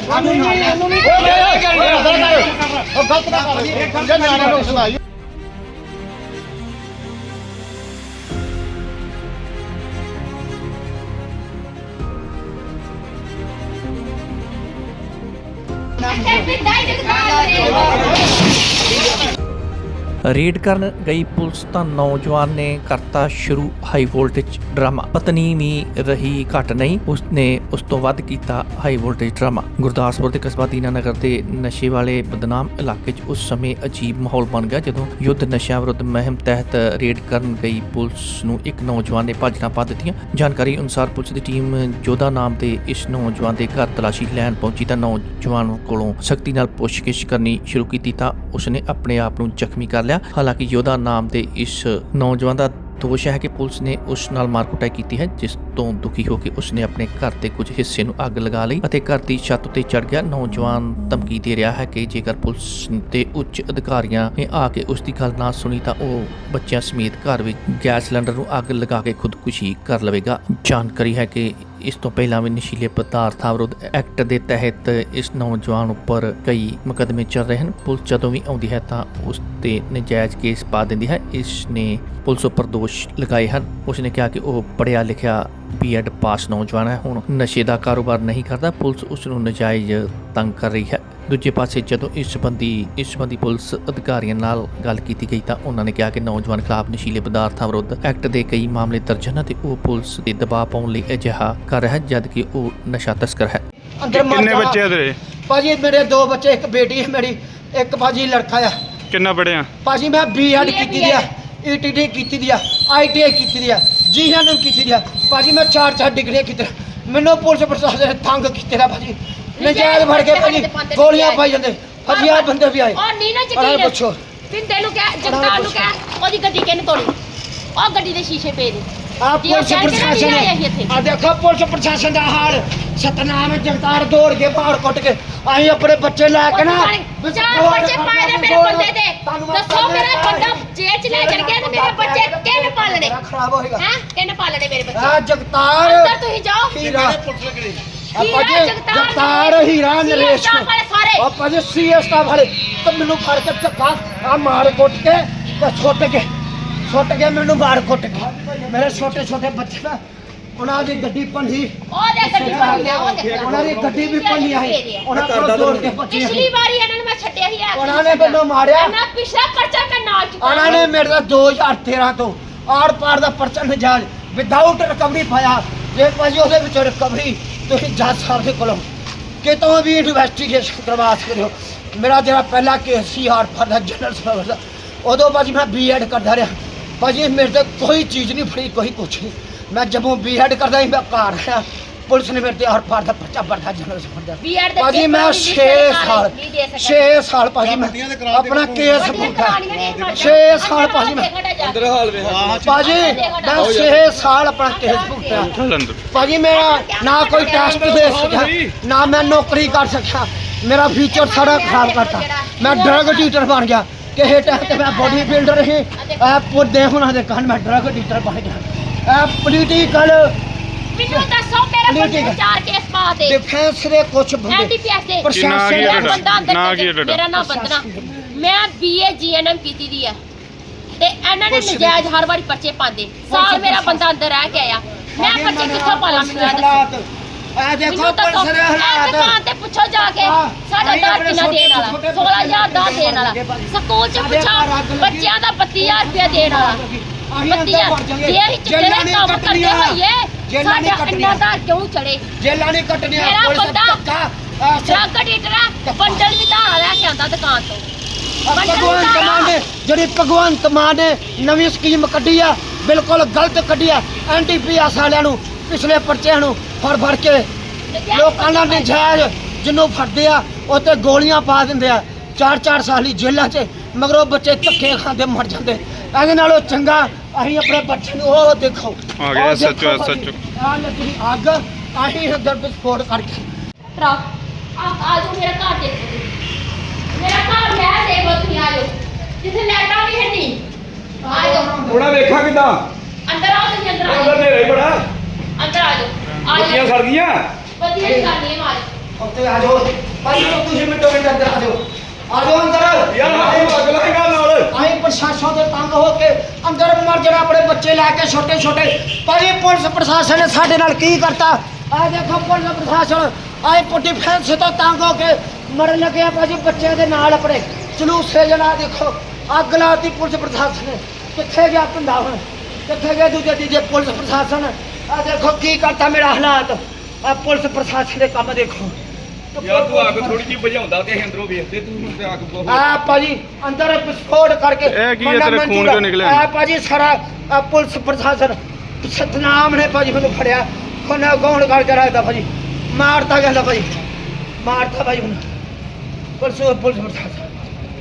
ਸਾਨੂੰ ਨਾਲ ਲੈ ਓਏ ਉਹ ਗਲਤ ਨਾ ਕਰ ਜੇ ਨਿਆਣੇ ਨੂੰ ਸੁਣਾਈ ਰੇਡ ਕਰਨ ਗਈ ਪੁਲਿਸ ਤਾਂ ਨੌਜਵਾਨ ਨੇ ਕਰਤਾ ਸ਼ੁਰੂ ਹਾਈ ਵੋਲਟੇਜ ਡਰਾਮਾ। ਪਤਨੀ ਵੀ ਰਹੀ ਘਟ ਨਹੀਂ, ਉਸਨੇ ਉਸ ਤੋਂ ਵੱਧ ਕੀਤਾ ਹਾਈ ਵੋਲਟੇਜ ਡਰਾਮਾ। ਗੁਰਦਾਸਪੁਰ ਦੇ ਕਸਬਾ ਦੀਨਾਨਗਰ ਦੇ ਨਸ਼ੇ ਵਾਲੇ ਬਦਨਾਮ ਇਲਾਕੇ 'ਚ ਉਸ ਸਮੇਂ ਅਜੀਬ ਮਾਹੌਲ ਬਣ ਗਿਆ ਜਦੋਂ ਯੁੱਧ ਨਸ਼ਿਆਂ ਵਿਰੁੱਧ ਮੁਹਿੰਮ ਤਹਿਤ ਰੇਡ ਕਰਨ ਗਈ ਪੁਲਿਸ ਨੂੰ ਇੱਕ ਨੌਜਵਾਨ ਨੇ ਭੱਜਣਾ ਪਾ ਦਿੱਤੀਆਂ। ਜਾਣਕਾਰੀ ਅਨੁਸਾਰ ਪੁਲਿਸ ਦੀ ਟੀਮ ਜੋਧਾ ਨਾਮ ਦੇ ਇਸ ਨੌਜਵਾਨ ਦੇ ਘਰ ਤਲਾਸ਼ੀ ਲੈਣ ਪਹੁੰਚੀ ਤਾਂ ਨੌਜਵਾਨ ਕੋਲੋਂ ਸਖਤੀ ਨਾਲ ਪੁੱਛਗਿੱਛ ਕਰਨੀ ਸ਼ੁਰੂ ਕੀਤੀ ਤਾਂ ਉਸਨੇ ਆਪਣੇ ਆਪ ਨੂੰ ਜ਼ਖਮੀ ਕਰ ਲਿਆ। ਹਾਲਾਂਕਿ ਯੋਧਾ ਨਾਮ ਦੇ ਇਸ ਨੌਜਵਾਨ ਦਾ ਦੋਸ਼ ਹੈ ਕਿ ਪੁਲਿਸ ਨੇ ਉਸ ਨਾਲ ਮਾਰਕੁਟਾਈ ਕੀਤੀ ਹੈ, ਜਿਸ ਤੋਂ ਦੁਖੀ ਹੋ ਕੇ ਉਸਨੇ ਆਪਣੇ ਘਰ ਦੇ ਕੁਝ ਹਿੱਸੇ ਨੂੰ ਅੱਗ ਲਗਾ ਲਈ ਅਤੇ ਘਰ ਦੀ ਛੱਤ ਉੱਤੇ ਚੜ ਗਿਆ। ਨੌਜਵਾਨ ਧਮਕੀ ਦੇ ਰਿਹਾ ਹੈ ਕਿ ਜੇਕਰ ਪੁਲਿਸ ਤੇ ਉੱਚ ਅਧਿਕਾਰੀਆਂ ਨੇ ਆ ਕੇ ਉਸ ਦੀ ਗੱਲ ਨਾ ਸੁਣੀ ਤਾਂ ਉਹ ਬੱਚਿਆਂ ਸਮੇਤ ਘਰ ਵਿੱਚ ਗੈਸ ਸਿਲੰਡਰ ਨੂੰ ਅੱਗ ਲਗਾ ਕੇ ਖੁਦਕੁਸ਼ੀ ਕਰ ਲਵੇਗਾ। ਜਾਣਕਾਰੀ ਹੈ ਕਿ ਇਸ ਤੋਂ ਪਹਿਲਾਂ ਵੀ ਨਸ਼ੀਲੇ ਪਦਾਰਥਾਂ ਵਿਰੁੱਧ ਐਕਟ ਦੇ ਤਹਿਤ ਇਸ ਨੌਜਵਾਨ ਉੱਪਰ ਕਈ ਮੁਕੱਦਮੇ ਚੱਲ ਰਹੇ ਹਨ। ਪੁਲਿਸ ਜਦੋਂ ਵੀ ਆਉਂਦੀ ਹੈ ਤਾਂ ਉਸ ਤੇ ਨਜਾਇਜ਼ ਕੇਸ ਪਾ ਦਿੰਦੀ ਹੈ। ਇਸ ਨੇ ਪੁਲਿਸ ਉੱਪਰ ਦੋਸ਼ ਲਗਾਏ ਹਨ। ਉਸ ਨੇ ਕਿਹਾ ਕਿ ਉਹ ਪੜ੍ਹਿਆ ਲਿਖਿਆ ਬੀਐਡ ਪਾਸ ਨੌਜਵਾਨ ਹੈ। ਹੁਣ ਨਸ਼ੇ ਦਾ ਕਾਰੋਬਾਰ ਨਹੀਂ ਕਰਦਾ। ਪੁਲਿਸ ਉਸ ਨੂੰ ਨਜਾਇਜ਼ ਤੰਗ ਕਰ ਰਹੀ ਹੈ। ਦੂਜੇ ਪਾਸੇ ਜਦੋਂ ਇਸ ਸੰਬੰਧੀ ਇਸ ਸੰਬੰਧੀ ਪੁਲਿਸ ਅਧਿਕਾਰੀਆਂ ਨਾਲ ਗੱਲ ਕੀਤੀ ਗਈ ਤਾਂ ਉਹਨਾਂ ਨੇ ਕਿਹਾ ਕਿ ਨੌਜਵਾਨ ਖਿਲਾਫ ਨਸ਼ੀਲੇ ਪਦਾਰਥਾਂ ਵਿਰੁੱਧ ਐਕਟ ਦੇ ਕਈ ਮਾਮਲੇ ਦਰਜ ਹਨ ਤੇ ਉਹ ਪੁਲਿਸ ਦੇ ਦਬਾਅ ਪਾਉਣ ਲਈ ਅਜਿਹਾ ਕਰ ਰਿਹਾ ਹੈ ਜਦਕਿ ਉਹ ਨਸ਼ਾ ਤਸਕਰ ਹੈ। ਅੰਦਰ ਮਰ ਕਿੰਨੇ। ਬੱਚੇ ਆ ਤੇਰੇ? ਭਾਜੀ ਮੇਰੇ ਦੋ ਬੱਚੇ ਇੱਕ ਬੇਟੀ ਹੈ ਮੇਰੀ ਇੱਕ ਭਾਜੀ ਲੜਕਾ ਆ। ਕਿੰਨਾ ਪੜਿਆ ਭਾਜੀ ਮੈਂ ਬੀਐਡ ਕੀਤੀ ਦੀ ਆ ਈਟੀਟੀ ਕੀਤੀ ਦੀ ਆ ਆਈਟੀਆਈ ਕੀਤੀ ਦੀ ਆ ਜੀਐਨਐਮ ਕੀਤੀ ਦੀ ਆ। ਭਾਜੀ ਮੈਂ ਚਾਰ ਚਾਰ ਡਿਗਰੀਆਂ ਕੀਤੀਆਂ। ਮੈਨੂੰ ਪੁਲਿਸ ਪ੍ਰਸ਼ਾਸਨ ਨੇ ਤੰਗ ਕੀਤੇ ਦਾ ਭਾਜੀ। ਨਜਾਇਜ਼ ਫੜ ਕੇ ਭਾਜੀ ਗੋਲੀਆਂ ਪਾਈ ਜਾਂਦੇ। ਹਜ਼ਾਰ ਬੰਦੇ ਵੀ ਆਏ। ਉਹ ਨੀਨਾ ਅਰੇ ਯਕੀਨ ਪੁੱਛੋ। ਪਿੰਦੇ ਨੂੰ ਕਹਿ ਜਗਤਾਰ ਨੂੰ ਕਹਿ ਉਹਦੀ ਗੱਡੀ ਕਿਹਨੇ ਤੋੜੀ? ਉਹ ਗੱਡੀ ਦੇ ਸ਼ੀਸ਼ੇ ਪਏ ਨੇ। ਆ ਜੀ, ਉਹ ਪੁਲਿਸ ਕਹਿ ਕੇ ਨਾ ਪ੍ਰਸ਼ਾਸਨ ਨਹੀਂ ਆਏ ਸੀ ਇੱਥੇ। ਆ ਦੇਖੋ ਪੁਲਿਸ ਪ੍ਰਸ਼ਾਸਨ ਦਾ ਹਾਲ। ਸਤਨਾਮ ਜਗਤਾਰ ਦੌੜ ਕੇ ਬਾਹਰ ਕੁੱਟ ਕੇ ਅਸੀਂ ਆਪਣੇ ਬੱਚੇ ਲੈ ਕੇ ਨਾ। ਚਾਰ ਬੱਚੇ ਪਾਏ ਨੇ ਮੇਰੇ ਬੰਦੇ ਦੇ। ਦੱਸੋ ਮੇਰਾ ਬੰਦਾ ਜੇਲ੍ਹ ਚ ਲੈ ਚੜ ਗਿਆ ਤੇ ਮੇਰੇ ਬੱਚੇ ਕਿਹਨੇ ਪਾਲਣੇ? ਮੇਰਾ ਖਰਾਬ ਹੋਏਗਾ। ਹੈ? ਕਿਹਨੇ ਪਾਲਣੇ ਮੇਰੇ ਬੱਚੇ? ਆ ਜਗਤਾਰ। ਅੰਦਰ ਤੁਸੀਂ ਜਾਓ। ਹੀਰਾ ਆਪਾਂ ਜੀ ਜਗਤਾਰ ਹੀਰਾ ਨਰੇਸ਼। ਆਪਾਂ ਜੀ ਸੀਐਸ ਸਟਾਫ ਵਾਲੇ ਤਾਂ ਮੈਨੂੰ ਫੜ ਕੇ ਧੱਕਾ ਆ ਮਾਰ ਕੁੱਟ ਕੇ ਤੇ ਛੁੱਟ ਕੇ ਛੁੱਟ ਕੇ ਮੈਨੂੰ ਮਾਰ ਕੁੱਟ ਕੇ। ਮੇਰੇ ਛੋਟੇ ਛੋਟੇ ਬੱਚੇ ਨਾ ਉਹਨਾਂ ਦੀ ਗੱਡੀ ਭੰਨੀ। ਉਹ ਦੇ ਗੱਡੀ ਦੇਖ ਉਹਨਾਂ ਦੀ ਗੱਡੀ ਵੀ ਭੰਨੀ ਆਈ ਉਹਨਾਂ ਕੋਲ ਦੌੜ ਕੇ ਬੱਚੇ ਪਿਛਲੀ ਵਾਰੀ ਇਹਨਾਂ ਨੂੰ ਮੈਂ ਛੱਡਿਆ ਸੀ ਆ ਉਹਨਾਂ ਨੇ ਮੈਨੂੰ ਮਾਰਿਆ। ਨਾ ਪਿਛਲਾ ਪਰਚਾ ਮੈਂ ਨਾਲ ਚੁੱਕਾ ਉਹਨਾਂ ਨੇ ਮੇਰੇ ਦਾ 2013 ਤੋਂ ਆਰ ਪਾਰ ਦਾ ਪਰਚਾ ਨਜਾਇਜ਼ ਵਿਦਆਊਟ ਰਿਕਵਰੀ ਪਾਇਆ। ਜੇ ਭਾਜੀ ਉਹਦੇ ਵਿੱਚ ਰਿਕਵਰੀ ਤੁਸੀਂ ਜੱਜ ਸਾਹਿਬ ਦੇ ਕੋਲੋਂ ਕਿਤੋਂ ਵੀ ਇਨਵੈਸਟੀਗੇਸ਼ਨ ਕਰਵਾ ਸਕਦੇ ਹੋ। ਮੇਰਾ ਜਿਹੜਾ ਪਹਿਲਾ ਕੇਸ ਸੀ ਆਰ ਪਾਰ ਦਾ ਜਨਰਲ ਸਰਵਿਸ ਦਾ, ਉਦੋਂ ਭਾਜੀ ਮੈਂ ਬੀਐਡ ਕਰਦਾ ਰਿਹਾ। ਭਾਜੀ ਮੇਰੇ ਤੇ ਕੋਈ ਚੀਜ਼ ਨਹੀਂ ਫੜੀ, ਕੋਈ ਕੁਛ ਨਹੀਂ। ਮੈਂ ਜਦੋਂ ਬੀਐਡ ਕਰਦਾ ਸੀ, ਮੈਂ ਘਰ ਰਿਹਾ ਪੁਲਿਸ ਨੇ ਮੇਰੇ ਤੇ ਆਰ ਪਾਰ ਦਾ ਪਰਚਾ ਪੜਦਾ ਜਨਰਲ ਸਰਵਿਸ ਦਾ। B.Ed ਦੇ ਭਾਜੀ ਮੈਂ ਵੀ 6 ਨਹੀਂ ਸਾਲ ਨਹੀਂ ਦੇ ਸਕਦੇ। 6 ਸਾਲ ਭਾਜੀ ਮੈਂ ਆਪਣਾ ਕੇਸ ਭੁਗਤਾ 6 ਸਾਲ ਭਾਜੀ ਮੈਂ ਅੰਦਰ ਹਾਲ ਵੇ ਭਾਜੀ ਮੈਂ 6 ਸਾਲ ਆਪਣਾ ਕੇਸ ਅੰਦਰ। ਭਾਜੀ ਮੇਰਾ ਨਾ ਕੋਈ ਟੈਸਟ ਦੇ ਸਕਿਆ ਨਾ ਮੈਂ ਨੌਕਰੀ ਕਰ ਸਕਿਆ ਮੇਰਾ ਫਿਊਚਰ ਸਾਰਾ ਖਰਾਬ ਕਰਤਾ। ਮੈਂ ਡਰਗ ਡੀਟਰ ਬਣ ਗਿਆ। ਕਿਸੇ ਟਾਈਮ ਤੇ ਮੈਂ ਬੋਡੀ ਬਿਲਡਰ ਸੀ ਇਹ ਪੁੱਦੇ ਹੁਣਾਂ ਦੇ ਕੰਨ ਮੈਂ ਡਰਗ ਡੀਟਰ ਬਣ ਗਿਆ। ਇਹ ਪੋਲੀਟੀਕਲ ਮੈਨੂੰ ਦੱਸੋ ਮੇਰੇ ਨਹੀਂ, ਬੰਦੇ ਠੀਕ ਨੂੰ ਹੈ। ਚਾਰ ਕੇਸ ਪਾ ਦੇ। ਡਿਫੈਂਸ ਦੇ ਕੁਝ ਬੰਦੇ। ਐਨਡੀਪੀਐਸ ਦੇ। ਪ੍ਰਸ਼ਾਸਨ ਕੀ ਮੇਰਾ? ਬੰਦਾ ਅੰਦਰ ਨਾਂ ਕੀ ਹੈ। ਤੁਹਾਡਾ? ਮੇਰਾ ਨਾਮ ਬੰਦਨਾ ਮੈਂ ਬੀਏ ਜੀਐਨਐਮ ਕੀਤੀ ਦੀ ਆ ਤੇ ਇਹਨਾਂ ਨੇ ਕੁਛ। ਨਜਾਇਜ਼ ਹਰ ਵਾਰੀ ਪਰਚੇ ਪਾਉਂਦੇ। ਸਾਲ ਮੇਰਾ ਬੰਦਾ ਅੰਦਰ ਰਹਿ ਕੇ ਆਇਆ। ਮੈਂ ਪਰਚੇ ਮੈਨੂੰ ਕਿੱਥੋਂ ਪਾਲਾਂ ਮੈਨੂੰ ਇਹ ਦੱਸੋ? ਹਾਲਾਤ। ਇਹ ਦੇਖੋ ਮੈਨੂੰ ਪੁਲਿਸ ਦੇ ਹਾਲਾਤ ਦੁਕਾਨ ਤੇ ਪੁੱਛੋ ਜਾ ਕੇ। ਹਾਂ, ਸਾਡਾ ਅਸੀਂ ਆਪਣੇ ਕਿੰਨਾ ਛੋਟੇ- ਦੇਣ ਵਾਲਾ। ਛੋਟੇ 16000 ਦਾ ਦੇਣ ਵਾਲਾ। ਸਕੂਲ ਚ ਸਾਡੇ ਪੁੱਛੋ ਘਰ ਅੱਗ ਲੱਗੀ। ਬੱਚਿਆਂ ਦਾ 32000 ਰੁਪਏ ਦੇਣ ਵਾਲਾ। ਅਸੀਂ ਅੰਦਰ ਬੱਤੀਆਂ ਵੜ ਜਾਵਾਂਗੇ। ਜੇ ਅਸੀਂ ਚਿੱਟੇ ਜੇਲਾਂ ਦੇ ਨੇ ਕੰਮ ਕਰਦੇ। ਹੋਈਏ ਜੇਲਾਂ ਨੇ ਸਾਡਾ ਕੱਟਣੀਆਂ। ਦਾ ਕਿਉਂ ਚੜੇ ਜੇਲਾਂ ਨੇ ਕੱਟਣੀਆਂ। ਮੇਰਾ ਪੁਲਿਸ ਬੰਦਾ ਧੱਕਾ ਆਹ ਸ- ਡਰੱਗ ਡੀਟਰਾ ਬੰਡਲ ਵੀ ਤਾਂ ਲੈ ਕੇ ਆਂਦਾ ਦੁਕਾਨ ਤੋਂ। ਆਹ ਬੰਡਲ ਭਗਵੰਤ ਵੀ ਮਾਨ ਨੇ ਜਿਹੜੀ ਭਗਵੰਤ ਮਾਨ ਨੇ ਨਵੀਂ ਸਕੀਮ ਕੱਢੀ ਆ ਬਿਲਕੁਲ ਗਲਤ ਕੱਢੀ ਆ। ਐਨਟੀਪੀਐਸ ਵਾਲਿਆਂ ਨੂੰ ਪਿਛਲੇ ਪਰਚਿਆਂ ਨੂੰ ਫੜ ਫੜ ਕੇ। ਲੋਕਾਂ ਦਾ ਨਜਾਇਜ਼ ਜਿਹਨੂੰ ਫੜਦੇ ਆ ਉਹ ਤੇ ਗੋਲੀਆਂ ਪਾ ਦਿੰਦੇ ਆ। ਚਾਰ ਚਾਰ ਸਾਲੀ ਜੇਲ੍ਹਾਂ 'ਚ ਮਗਰੋਂ ਬੱਚੇ ਧੱਕੇ ਖਾਂਦੇ ਮਰ ਜਾਂਦੇ। ਇਹਦੇ ਨਾਲੋਂ ਚੰਗਾ ਅਸੀਂ ਆਪਣੇ ਬੱਚੇ ਨੂੰ ਉਹ ਦੇਖੋ। ਆ ਗਿਆ ਉਹ SHO, ਦੇਖੋ ਭਾਜੀ, SHO ਆਹ ਲੱਗੀ ਅੱਗ ਅਸੀਂ ਅੰਦਰ ਵਿਸਫੋਟ ਕਰਕੇ। ਟਰੱਕ ਆ ਆ ਜਾਓ ਮੇਰਾ ਘਰ ਦੇਖੋ ਮੇਰਾ ਘਰ ਮੈਂ ਦੇਖੋ ਤੁਸੀਂ ਆ ਜਾਓ। ਜਿੱਥੇ ਲੈਟਾਂ ਵੀ ਹੈ ਨਹੀਂ। ਆ ਜਾਓ। ਥੋੜਾ ਵੇਖਾਂ ਕਿਦਾਂ? ਅੰਦਰ ਆਓ ਤੁਸੀਂ ਅੰਦਰ ਆ ਉਹਦਾ ਜਾਓ ਨੇਰੇ ਬੜਾ। ਅੰਦਰ ਆ ਜਾਓ। ਆ ਬੱਤੀਆਂ ਜਾਓ ਸੜ ਗਈਆਂ? ਵਧੀਆ ਹੀ ਕਰਨੀ ਹੈ ਮਾਰ। ਉੱਤੇ ਆ ਜਾਓ। ਭਾਈ ਤੁਸੀਂ ਮਿੰਟੋ ਮਿੰਟ ਅੰਦਰ ਆ ਜਾਓ। ਆ ਜਾਓ ਅੰਦਰ ਯਾਰ ਆਹ ਪੱਗ ਲਾਏਗਾ ਨਾਲ ਅਸੀਂ ਪ੍ਰਸ਼ਾਸਨ ਦੇ ਤੰਗ ਹੋ ਕੇ ਅੰਦਰ ਮਰ ਜਾਣਾ ਆਪਣੇ ਬੱਚੇ ਲੈ ਕੇ ਛੋਟੇ ਛੋਟੇ ਭਾਈ ਪੁਲਿਸ ਪ੍ਰਸ਼ਾਸਨ ਨੇ ਸਾਡੇ ਨਾਲ ਕੀ ਕਰਤਾ ਆ ਦੇਖੋ ਪੁਲਿਸ ਪ੍ਰਸ਼ਾਸਨ ਆਏ ਪੁੱਟੀ ਫੈਂਸ ਤੋਂ ਤੰਗ ਹੋ ਕੇ ਮਰਨ ਲੱਗੇ ਆ ਭਾਜੀ ਬੱਚਿਆਂ ਦੇ ਨਾਲ ਆਪਣੇ ਜਲੂਸੇ ਜਣਾ ਦੇਖੋ ਅੱਗ ਲਾਤੀ ਪੁਲਿਸ ਪ੍ਰਸ਼ਾਸਨ ਨੇ ਕਿੱਥੇ ਗਿਆ ਧੰਦਾ ਹੁਣ? ਕਿੱਥੇ ਗਿਆ ਦੂਜੇ ਤੀਜੇ ਪੁਲਿਸ ਪ੍ਰਸ਼ਾਸਨ? ਆ ਦੇਖੋ, ਕੀ ਕਰਤਾ ਮੇਰਾ ਹਾਲਾਤ? ਆ ਪੁਲਿਸ ਪ੍ਰਸ਼ਾਸਨ ਦੇ ਕੰਮ ਦੇਖੋ। ਯਾਰ ਤੂੰ ਅੱਗ ਥੋੜੀ ਜਿਹੀ ਬੁਝਾਉਂਦਾ ਤੇ ਅਸੀਂ ਅੰਦਰੋਂ ਵੇਖਦੇ ਤੂੰ ਹੁਣ ਤੇ ਅੱਗ ਬਹੁਤ ਆ ਭਾਜੀ ਅੰਦਰ ਵਿਸਫੋਟ ਕਰਕੇ ਇਹ ਕੀ ਹੈ ਬੰਦਾ ਤੇਰੇ ਮੰਜੂ ਖੂਨ ਦਾ- ਕਿਉਂ ਨਿਕਲਿਆ? ਆ ਭਾਜੀ ਸਾਰਾ ਆਹ ਪੁਲਿਸ ਪ੍ਰਸ਼ਾਸਨ ਸਤਨਾਮ ਨੇ ਭਾਜੀ ਮੈਨੂੰ ਫੜਿਆ। ਕੋਨਾ ਗੌਣ ਕਰਕੇ ਰੱਖਦਾ ਭਾਜੀ। ਮਾਰਤਾ ਕਹਿੰਦਾ ਭਾਜੀ। ਮਾਰਤਾ ਭਾਜੀ ਹੁਣ। ਪੁਲਿਸ ਪੁਲਿਸ ਪ੍ਰਸ਼ਾਸਨ।